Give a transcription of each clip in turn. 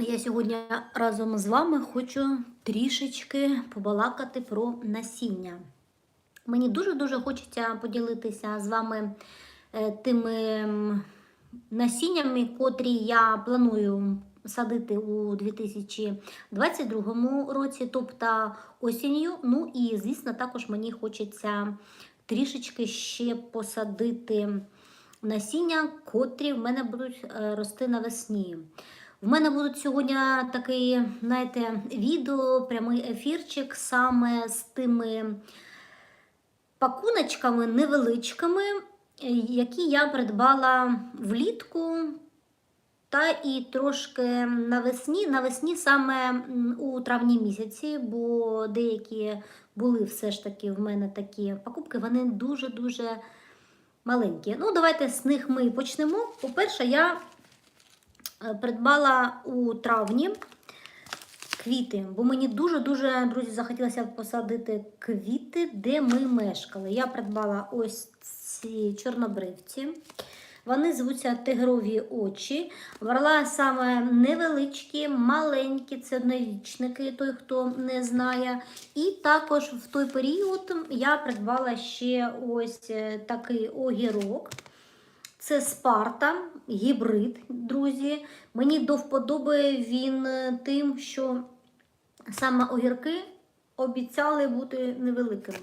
Я сьогодні разом з вами хочу трішечки побалакати про насіння. Мені дуже-дуже хочеться поділитися з вами е, тими насіннями, котрі я планую садити у 2022 році, тобто осінню. Ну і, звісно, також мені хочеться трішечки ще посадити насіння, котрі в мене будуть е, рости навесні. В мене будуть сьогодні такий, знаєте, відео, прямий ефірчик саме з тими пакуночками невеличкими, які я придбала влітку. Та і трошки навесні, навесні саме у травні місяці, бо деякі були все ж таки в мене такі покупки, вони дуже-дуже маленькі. Ну, давайте з них ми почнемо. По-перше, я придбала у травні квіти, бо мені дуже-дуже, друзі, захотілося посадити квіти, де ми мешкали. Я придбала ось ці чорнобривці. Вони звуться тигрові очі. Брала саме невеличкі, маленькі, це однорічники, той, хто не знає. І також в той період я придбала ще ось е, такий огірок. Це Спарта, гібрид, друзі. Мені до вподоби він е, тим, що саме огірки обіцяли бути невеликими.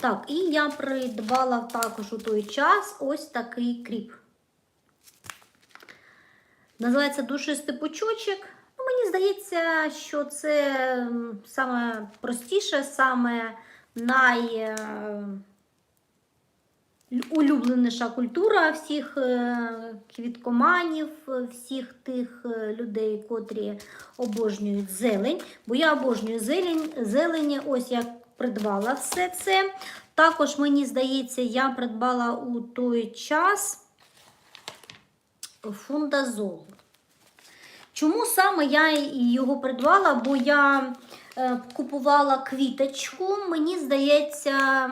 Так, і я придбала також у той час ось такий кріп. Називається душистий пучочок. Ну, мені здається, що це саме простіше, саме най улюбленіша культура всіх е, квіткоманів, е, всіх тих е, людей, котрі обожнюють зелень. Бо я обожнюю зелень, зелені, ось я придбала все це. Також, мені здається, я придбала у той час фундазол. Чому саме я його придбала? Бо я е, купувала квіточку, мені здається,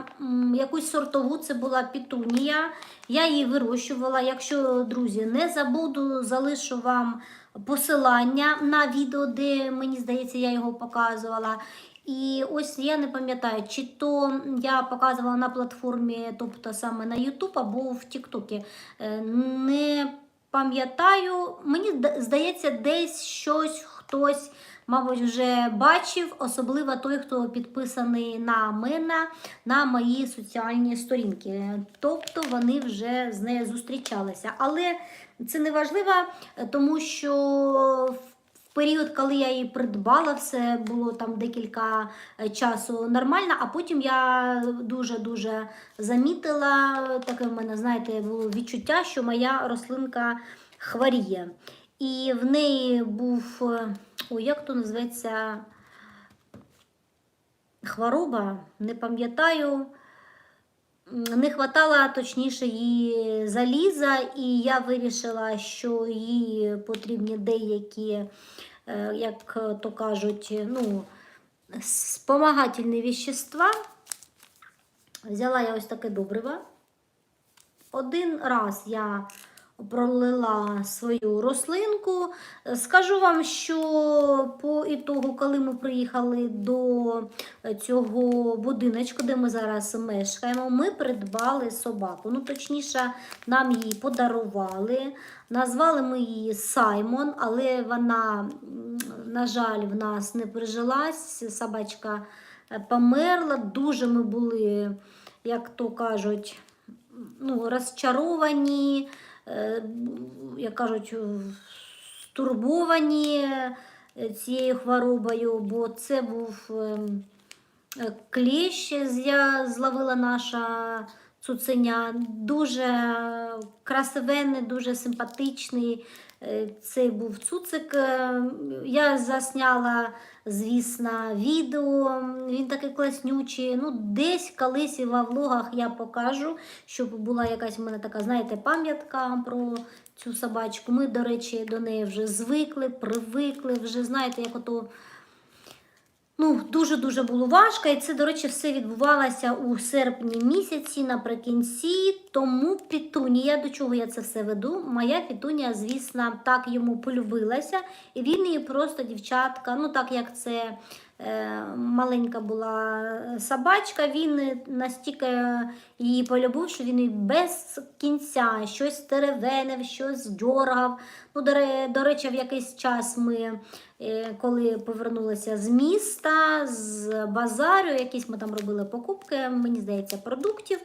якусь сортову це була пітунія. Я її вирощувала. Якщо, друзі, не забуду, залишу вам посилання на відео, де мені здається, я його показувала. І ось я не пам'ятаю, чи то я показувала на платформі, тобто саме на YouTube або в Тіктокі. Е, Не пам'ятаю, мені здається, десь щось хтось, мабуть, вже бачив, особливо той, хто підписаний на мене, на мої соціальні сторінки. Тобто вони вже з нею зустрічалися. Але це не важливо, тому що період, коли я її придбала, все було там декілька е, часу нормально, а потім я дуже-дуже замітила, таке в мене, знаєте, було відчуття, що моя рослинка хворіє. І в неї був, е, ой, як то називається, хвороба, не пам'ятаю. Не хватало точніше її заліза, і я вирішила, що їй потрібні деякі, е, як то кажуть, ну, спомагательні віщества. Взяла я ось таке добриво. Один раз я пролила свою рослинку. Скажу вам, що по ітогу, коли ми приїхали до цього будиночку, де ми зараз мешкаємо, ми придбали собаку. Ну, точніше, нам її подарували. Назвали ми її Саймон, але вона, на жаль, в нас не прижилась. Собачка е, померла. Дуже ми були, як то кажуть, ну, розчаровані, як кажуть, стурбовані е, цією хворобою, бо це був ем, е, кліщ, зловила наша цуценя. Дуже красивенний, дуже симпатичний. Е, Цей був цуцик. Е, Я засняла, звісно, відео. Він такий класнючий. Ну, десь колись во влогах я покажу, щоб була якась в мене така, знаєте, пам'ятка про цю собачку. Ми, до речі, до неї вже звикли, привикли, вже знаєте, як ото Ну, дуже-дуже було важко, і це, до речі, все відбувалося у серпні місяці наприкінці. Тому Пітунія, до чого я це все веду? Моя Пітунія, звісно, так йому полюбилася, і він її просто дівчатка, ну так як це маленька була собачка, він настільки її полюбив, що він без кінця щось теревенив, щось дьоргав. Ну, до, речі, в якийсь час ми, е, коли повернулися з міста, з базарю, якісь ми там робили покупки, мені здається, продуктів.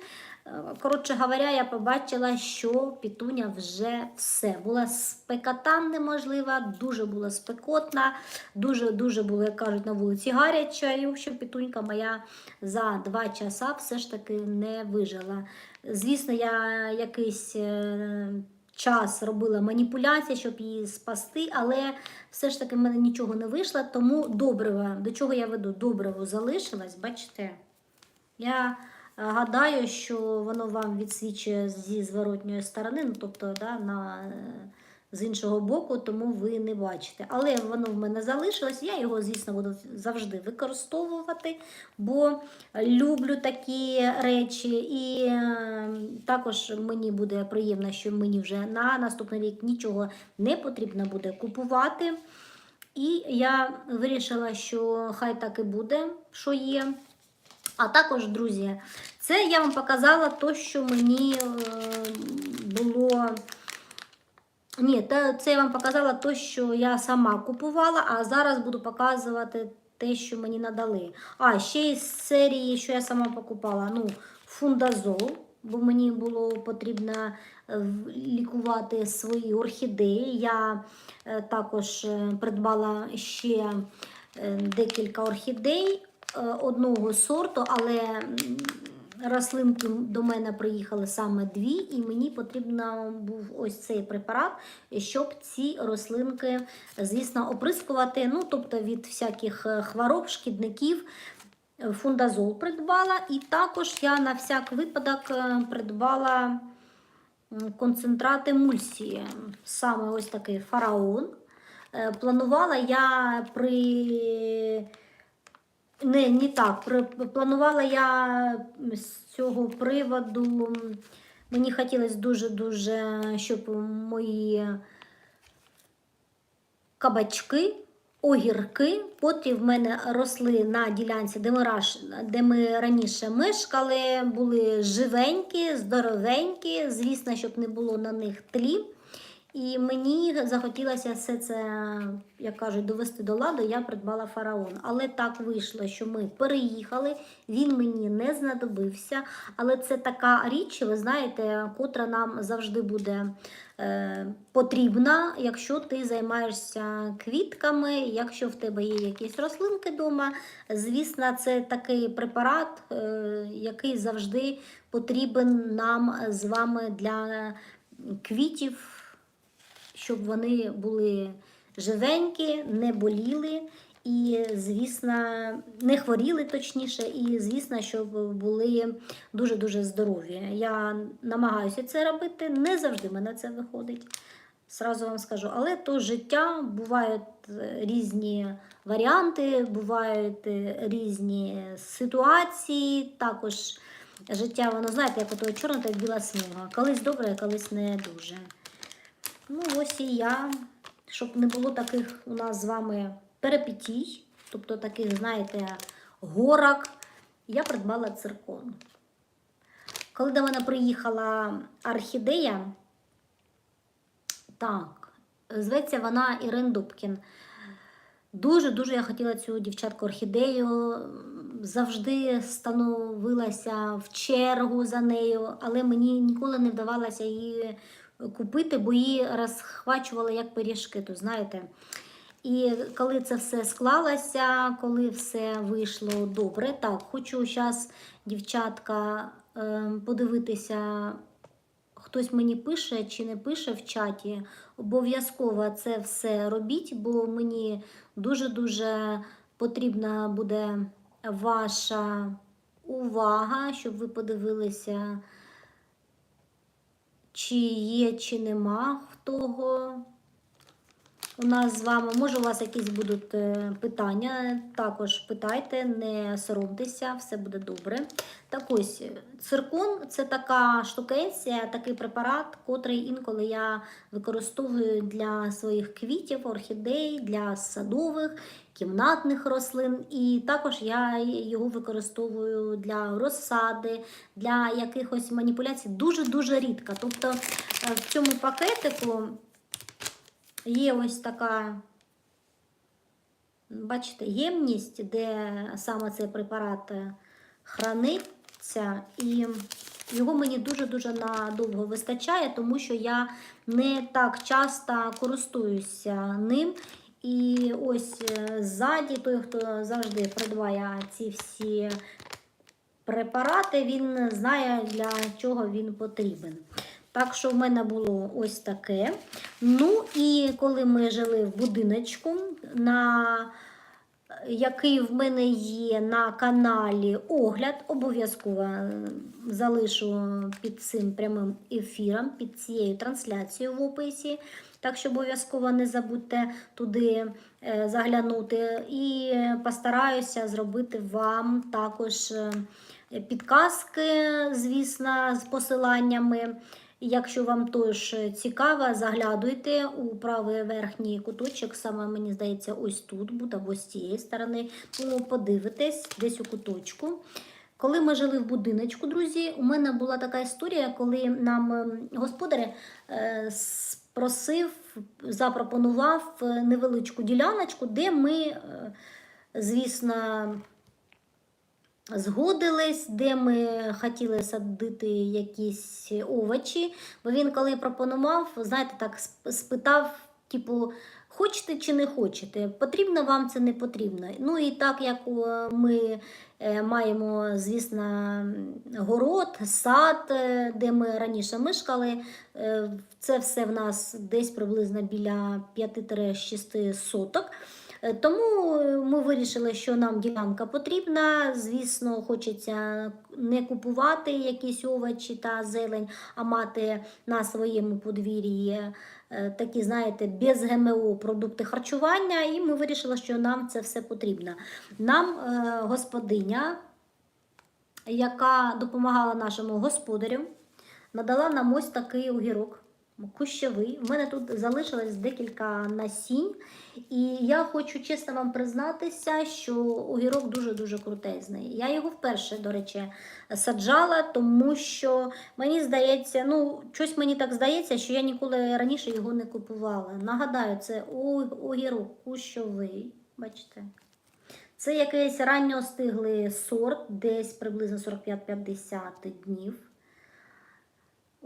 Коротше говоря, я побачила, що пітуня вже все. Була спекота неможлива, дуже була спекотна, дуже-дуже було, як кажуть, на вулиці гарячою, що пітунька моя за два часа все ж таки не вижила. Звісно, я якийсь е, час робила маніпуляції, щоб її спасти, але все ж таки в мене нічого не вийшло, тому добриво, до чого я веду, добриво залишилось, бачите? Я гадаю, що воно вам відсвічує зі зворотньої сторони, ну тобто да, на, з іншого боку, тому ви не бачите. Але воно в мене залишилось, я його, звісно, буду завжди використовувати, бо люблю такі речі. І е, також мені буде приємно, що мені вже на наступний рік нічого не потрібно буде купувати. І я вирішила, що хай так і буде, що є. А також, друзі, це я вам показала то, що мені е, було. Ні, це я вам показала то, що я сама купувала, а зараз буду показувати те, що мені надали. А, ще із серії, що я сама покупала, ну, фундазол, бо мені було потрібно е, лікувати свої орхідеї. Я е, також придбала ще декілька орхідей одного сорту, але рослинки до мене приїхали саме дві, і мені потрібно був ось цей препарат, щоб ці рослинки, звісно, оприскувати. Ну, тобто від всяких е, хвороб, шкідників. Е, Фундазол придбала, і також я на всяк випадок е, придбала концентрат емульсії. Саме ось такий фараон. Е, Планувала я при. Не, не так. Планувала я з цього приводу. Мені хотілося дуже-дуже, щоб мої кабачки, огірки, котрі в мене росли на ділянці, де ми, де ми раніше мешкали, були живенькі, здоровенькі, звісно, щоб не було на них тлі. І мені захотілося все це, як кажуть, довести до ладу, я придбала фараон. Але так вийшло, що ми переїхали, він мені не знадобився. Але це така річ, ви знаєте, котра нам завжди буде е, потрібна, якщо ти займаєшся квітками, якщо в тебе є якісь рослинки вдома. Звісно, це такий препарат, е, який завжди потрібен нам з вами для квітів щоб вони були живенькі, не боліли і, звісно, не хворіли точніше, і, звісно, щоб були дуже-дуже здорові. Я намагаюся це робити, не завжди мене це виходить. Сразу вам скажу, але то життя бувають е, різні варіанти, бувають е, різні ситуації. Також життя, воно знаєте, як ото чорна та біла смуга. Колись добре, колись не дуже. Ну, ось і я, щоб не було таких у нас з вами перепітій, тобто таких, знаєте, горок, я придбала циркон. Коли до мене приїхала орхідея, так, зветься вона Ірин Дубкін. Дуже-дуже я хотіла цю дівчатку орхідею. Завжди становилася в чергу за нею, але мені ніколи не вдавалося її купити, бо її розхвачували як пиріжки, то знаєте. І коли це все склалося, коли все вийшло добре, так, хочу зараз, дівчатка, е, подивитися, хтось мені пише чи не пише в чаті. Обов'язково це все робіть, бо мені дуже-дуже потрібна буде ваша увага, щоб ви подивилися, чи є, чи нема того у нас з вами. Може, у вас якісь будуть е, питання, також питайте, не соромтеся, все буде добре. Так ось, циркон це така штукенція, такий препарат, котрий інколи я використовую для своїх квітів, орхідей, для садових, кімнатних рослин. І також я його використовую для розсади, для якихось маніпуляцій дуже-дуже рідко. Тобто е, в цьому пакетику є ось така. Бачите, ємність, де саме цей препарат е, храниться, і його мені дуже-дуже надовго вистачає, тому що я не так часто користуюся ним. І ось е, ззаді, той, хто завжди придбає ці всі препарати, він знає, для чого він потрібен. Так що в мене було ось таке. Ну і коли ми жили в будиночку, на який в мене є на каналі огляд, обов'язково е, залишу під цим прямим ефіром, під цією трансляцією в описі. Так що обов'язково не забудьте туди е, заглянути. І постараюся зробити вам також е, підказки, звісно, з посиланнями. Якщо вам теж цікаво, заглядуйте у правий верхній куточок, саме мені здається, ось тут буде, або з цієї сторони. Тому подивитесь десь у куточку. Коли ми жили в будиночку, друзі, у мене була така історія, коли нам ем, господар е, просив, запропонував е, невеличку діляночку, де ми, е, звісно, згодились, де ми хотіли садити якісь овочі. Бо він, коли пропонував, знаєте, так спитав, типу, хочете чи не хочете, потрібно вам це не потрібно. Ну і так як е, ми е, маємо, звісно, город, сад, е, де ми раніше мешкали, це все в нас десь приблизно біля 5-6 соток. Е, Тому ми вирішили, що нам ділянка потрібна. Звісно, хочеться не купувати якісь овочі та зелень, а мати на своєму подвір'ї е, такі, знаєте, без ГМО продукти харчування. І ми вирішили, що нам це все потрібно. Нам е, господиня, яка допомагала нашому господарю, надала нам ось такий огірок кущовий. У мене тут залишилось декілька насінь. І я хочу чесно вам признатися, що огірок дуже-дуже крутезний. Я його вперше, до речі, саджала, тому що мені здається, ну, щось мені так здається, що я ніколи раніше його не купувала. Нагадаю, це огірок кущовий. Бачите? Це якийсь ранньостиглий сорт, десь приблизно 45-50 днів.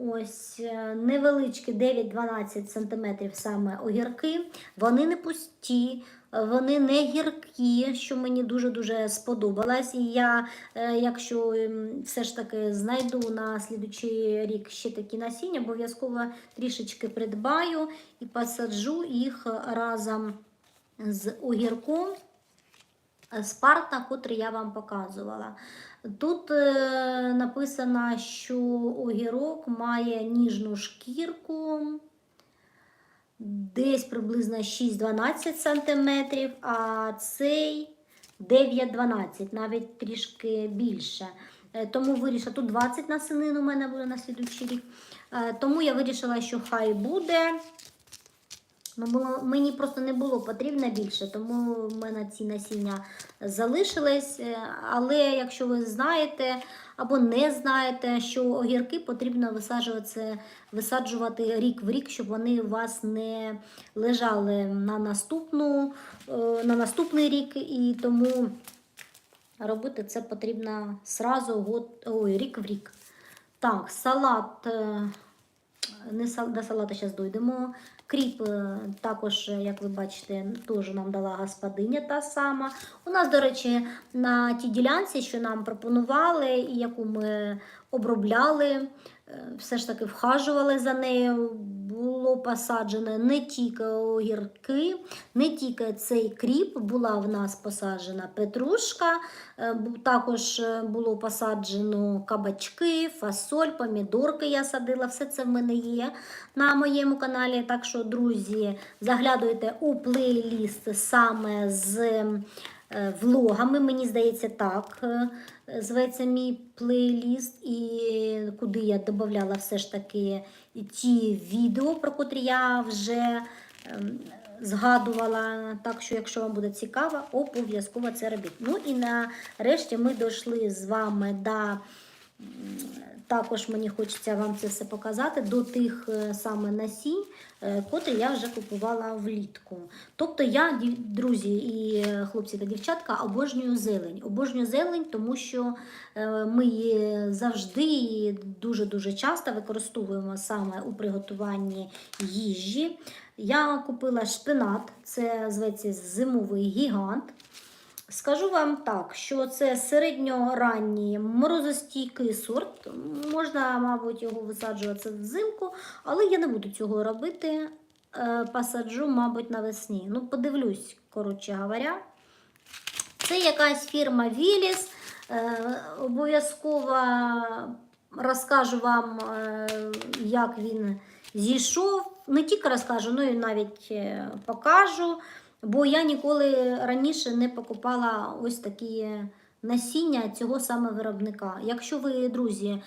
Ось е, невеличкі 9-12 см саме огірки. Вони не пусті, вони не гіркі, що мені дуже-дуже сподобалось. І я, е, якщо ем, все ж таки знайду на слідучий рік ще такі насіння, обов'язково трішечки придбаю і посаджу їх разом з огірком. Спарта, котрий я вам показувала. Тут е, написано, що огірок має ніжну шкірку, десь приблизно 6-12 см, а цей 9-12, навіть трішки більше. Е, тому вирішила, тут 20 насенин у мене буде на слідуючий рік. Е, тому я вирішила, що хай буде. Ну, було, Мені просто не було потрібно більше, тому в мене ці насіння залишились. Е, але якщо ви знаєте або не знаєте, що огірки потрібно висаджувати, висаджувати рік в рік, щоб вони у вас не лежали на наступну, е, на наступний рік, і тому робити це потрібно сразу год, ой, рік в рік. Так, салат. е, не до салату зараз дойдемо. Кріп е, також, як ви бачите, теж нам дала господиня та сама. У нас, до речі, на тій ділянці, що нам пропонували, і яку ми обробляли, е, все ж таки вхажували за нею. Було посаджено не тільки огірки, не тільки цей кріп, була в нас посаджена петрушка, е, також е, було посаджено кабачки, фасоль, помідорки я садила. Все це в мене є на моєму каналі. Так що, друзі, заглядуйте у плейліст саме з е, влогами. Мені здається, так зветься мій плейліст, і куди я додавала все ж таки ті відео, про котрі я вже ем, згадувала. Так що, якщо вам буде цікаво, обов'язково це робіть. Ну і нарешті ми дійшли з вами до. Також мені хочеться вам це все показати до тих е, саме насінь, е, котрі я вже купувала влітку. Тобто я, друзі і е, хлопці та дівчатка, обожнюю зелень. Обожнюю зелень, тому що ми її завжди і дуже-дуже часто використовуємо саме у приготуванні їжі. Я купила шпинат, це зветься зимовий гігант. Скажу вам так, що це середньоранній морозостійкий сорт. Можна, мабуть, його висаджувати взимку, але я не буду цього робити. Е, Посаджу, мабуть, навесні. Ну, подивлюсь, коротше говоря. Це якась фірма Віліс. Е, Обов'язково розкажу вам, е, як він зійшов. Не тільки розкажу, ну і навіть покажу. Бо я ніколи раніше не покупала ось такі насіння цього саме виробника. Якщо ви, друзі,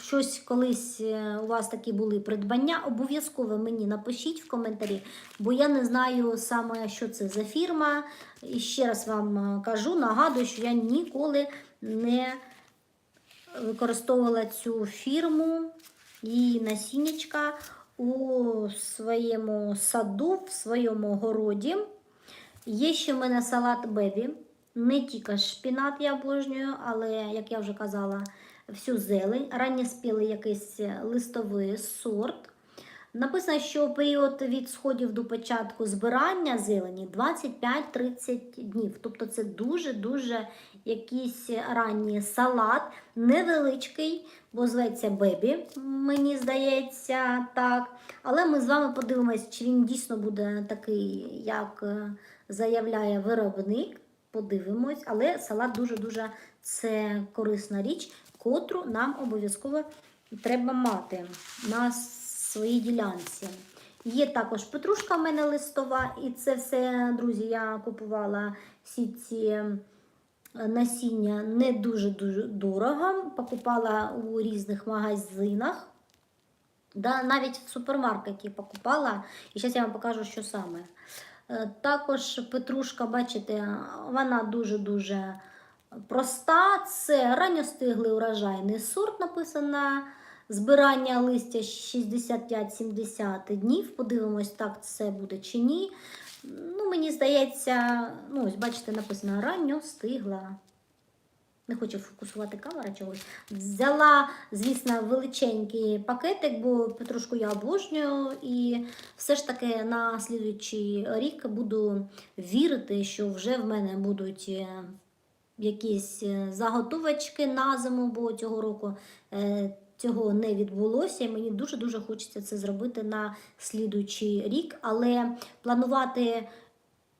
щось колись е, у вас такі були придбання, обов'язково мені напишіть в коментарі, бо я не знаю саме, що це за фірма. І ще раз вам е, кажу, нагадую, що я ніколи не використовувала цю фірму, її насіннячка у своєму саду, в своєму городі. Є ще в мене салат бебі. Не тільки шпінат я обожнюю, але, як я вже казала, всю зелень. Ранньоспілий якийсь листовий сорт. Написано, що період від сходів до початку збирання зелені 25-30 днів. Тобто це дуже-дуже якийсь ранній салат, невеличкий, бо зветься бебі, мені здається, так. Але ми з вами подивимось, чи він дійсно буде такий, як е, заявляє виробник. Подивимось, але салат дуже-дуже це корисна річ, котру нам обов'язково треба мати на своїй ділянці. Є також петрушка в мене листова, і це все, друзі, я купувала всі ці е, насіння не дуже-дуже дорого. Покупала у різних магазинах. Да, навіть в супермаркеті покупала. І зараз я вам покажу, що саме. Е, Також петрушка, бачите, вона дуже-дуже проста. Це ранньостиглий урожайний сорт, написано. Збирання листя 65-70 днів. Подивимось, так це буде чи ні. Ну, мені здається, ну, ось бачите, написано ранньо стигла. Не хочу фокусувати камера чогось. Взяла, звісно, величенький пакетик, бо петрушку я обожнюю. І все ж таки на слідуючий рік буду вірити, що вже в мене будуть е, якісь е, заготовочки на зиму, бо цього року е, цього не відбулося. І мені дуже-дуже хочеться це зробити на слідуючий рік. Але планувати.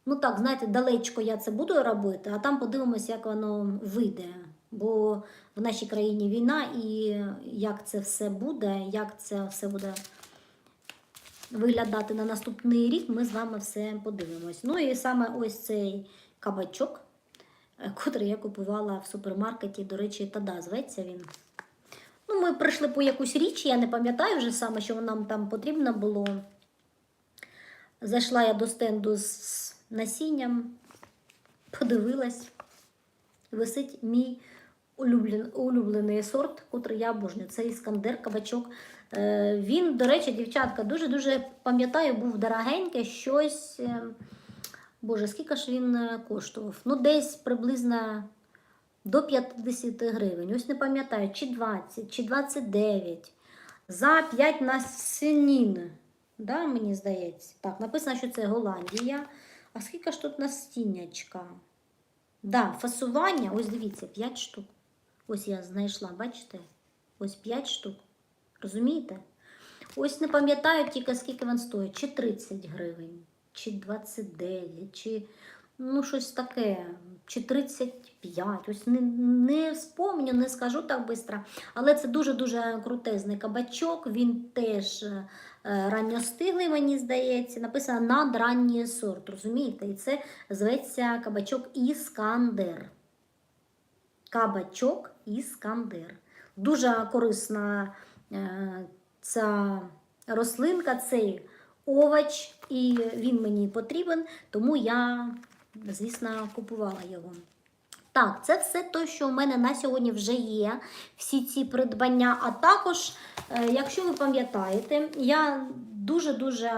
Ну так, знаєте, далечко я це буду робити, а там подивимося, як воно вийде. Бо в нашій країні війна, і як це все буде, як це все буде виглядати на наступний рік, ми з вами все подивимось. Ну і саме ось цей кабачок, е, котрий я купувала в супермаркеті, до речі, Тада зветься він. Ну, ми прийшли по якусь річ, я не пам'ятаю вже саме, що нам там потрібно було. Зайшла я до стенду з насінням, подивилась. Висить мій улюблен, улюблений сорт, котрий я обожнюю. Це іскандер кабачок. Е, він, до речі, дівчатка, дуже-дуже пам'ятаю, був дорогенький, щось. е, Боже, скільки ж він е, коштував? Ну, десь приблизно до 50 гривень. Ось не пам'ятаю, чи 20, чи 29. За 5 насінин. Да, мені здається. Так, написано, що це Голландія. А скільки ж тут настіннячка? Да, фасування, ось дивіться, 5 штук. Ось я знайшла, бачите? Ось 5 штук. Розумієте? Ось не пам'ятаю тільки скільки він стоїть, чи 30 гривень, чи 29, чи ну щось таке, чи 35. Ось не, не вспомню, не скажу так швидко. Але це дуже-дуже крутезний кабачок. Він теж е, ранньостиглий, мені здається. Написано надранній сорт. Розумієте? І це зветься кабачок Іскандер. Кабачок Іскандер. Дуже корисна е, ця рослинка, цей овоч, і він мені потрібен, тому я, звісно, купувала його. Так, це все те, що в мене на сьогодні вже є, всі ці придбання. А також, е, якщо ви пам'ятаєте, я дуже-дуже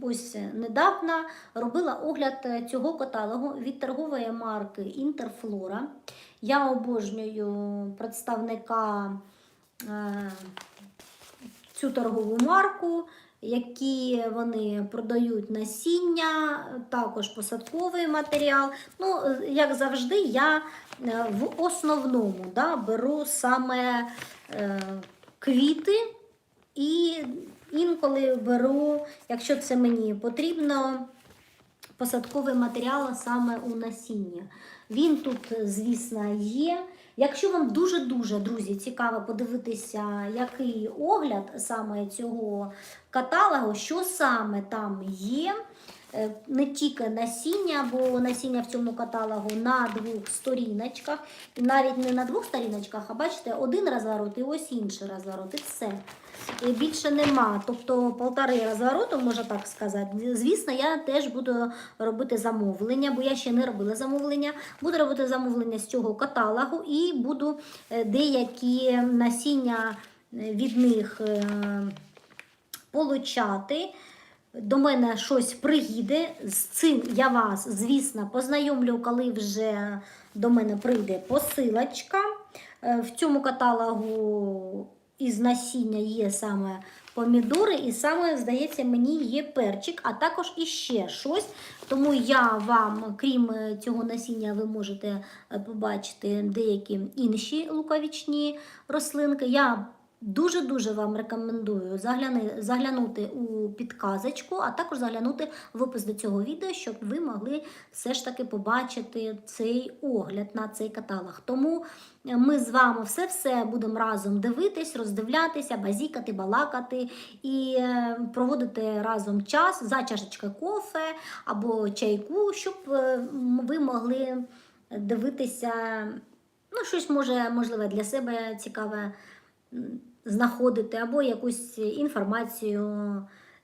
ось недавно робила огляд е, цього каталогу від торгової марки Інтерфлора. Я обожнюю представника е, цю торгову марку, які вони продають насіння, також посадковий матеріал. Ну, як завжди, я е, в основному да, беру саме е, квіти і інколи беру, якщо це мені потрібно, посадковий матеріал саме у насіння. Він тут, звісно, є. Якщо вам дуже-дуже, друзі, цікаво подивитися, який огляд саме цього каталогу, що саме там є, е, не тільки насіння, бо насіння в цьому каталогу на двох сторіночках, навіть не на двох сторіночках, а бачите, один розворот і ось інший розворот, і все. І більше нема. Тобто полтори розвороту, можна так сказати. Звісно, я теж буду робити замовлення, бо я ще не робила замовлення. Буду робити замовлення з цього каталогу і буду е, деякі насіння е, від них е, получати. До мене щось приїде. З цим я вас, звісно, познайомлю, коли вже до мене прийде посилочка. В цьому каталогу із насіння є саме помідори, і саме, здається, мені є перчик, а також іще щось. Тому я вам, крім е, цього насіння, ви можете е, побачити деякі інші луковічні рослинки. Я Дуже-дуже вам рекомендую заглянути у підказочку, а також заглянути в опис до цього відео, щоб ви могли все ж таки побачити цей огляд на цей каталог. Тому е, ми з вами все-все будемо разом дивитись, роздивлятися, базікати, балакати і е, проводити разом час за чашечкою кофе або чайку, щоб е, ви могли дивитися, ну, щось може, можливе для себе цікаве знаходити, або якусь інформацію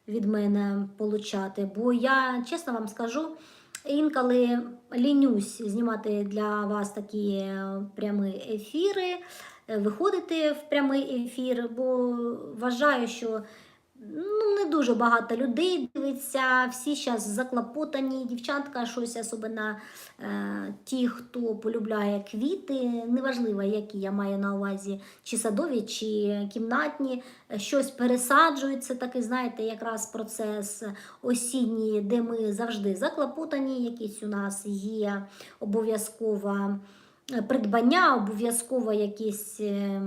від мене получати. Бо я, чесно вам скажу, інколи лінюсь знімати для вас такі е, прямі ефіри, е, виходити в прямий ефір, бо вважаю, що ну, не дуже багато людей дивиться, всі зараз заклопотані, дівчатка, щось особливо е, ті, хто полюбляє квіти, неважливо, які я маю на увазі, чи садові, чи кімнатні, щось пересаджують. Це такий, знаєте, якраз процес осінній, де ми завжди заклопотані, якісь у нас є обов'язково е, придбання, обов'язково якісь. е,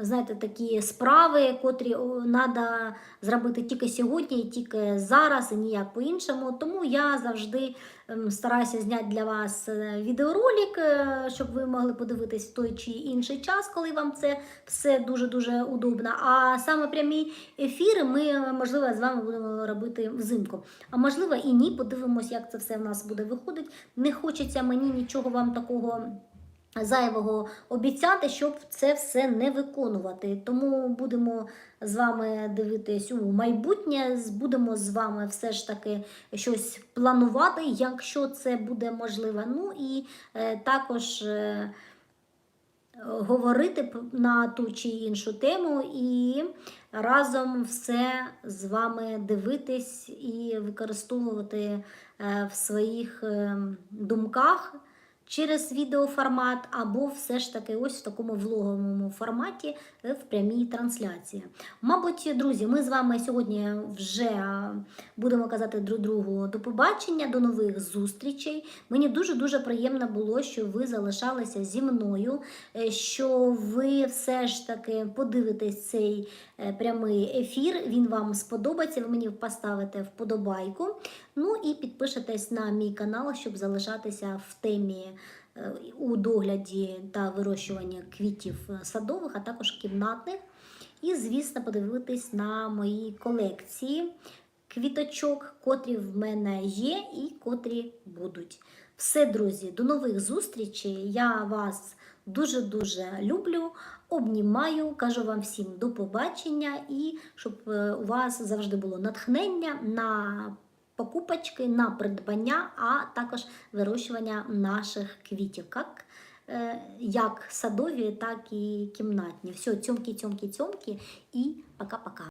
знаєте, такі справи, котрі треба зробити тільки сьогодні, і тільки зараз, і ніяк по-іншому. Тому я завжди ем, стараюся зняти для вас е, відеоролик, е, щоб ви могли подивитись в той чи інший час, коли вам це все дуже-дуже удобно. А саме прямі ефіри ми, можливо, з вами будемо робити взимку. А можливо, і ні, подивимось, як це все в нас буде виходити. Не хочеться мені нічого вам такого зайвого обіцяти, щоб це все не виконувати. Тому будемо з вами дивитись у майбутнє, будемо з вами все ж таки щось планувати, якщо це буде можливо. Ну і е, також. Е, Говорити на ту чи іншу тему і разом все з вами дивитись і використовувати е, в своїх е, думках через відеоформат, або все ж таки ось в такому влоговому форматі е, в прямій трансляції. Мабуть, друзі, ми з вами сьогодні вже будемо казати друг другу до побачення, до нових зустрічей. Мені дуже-дуже приємно було, що ви залишалися зі мною, е, що ви все ж таки подивитесь цей е, прямий ефір. Він вам сподобається. Ви мені поставите вподобайку. Ну і підпишетесь на мій канал, щоб залишатися в темі е, у догляді та вирощуванні квітів е, садових, а також кімнатних. І, звісно, подивитись на мої колекції квіточок, котрі в мене є і котрі будуть. Все, друзі, до нових зустрічей. Я вас дуже-дуже люблю, обнімаю, кажу вам всім до побачення і щоб е, у вас завжди було натхнення на покупочки, на придбання, а також вирощування наших квітів. Як, е, як садові, так і кімнатні. Все, цьомки, цьомки, цьомки і пока-пока.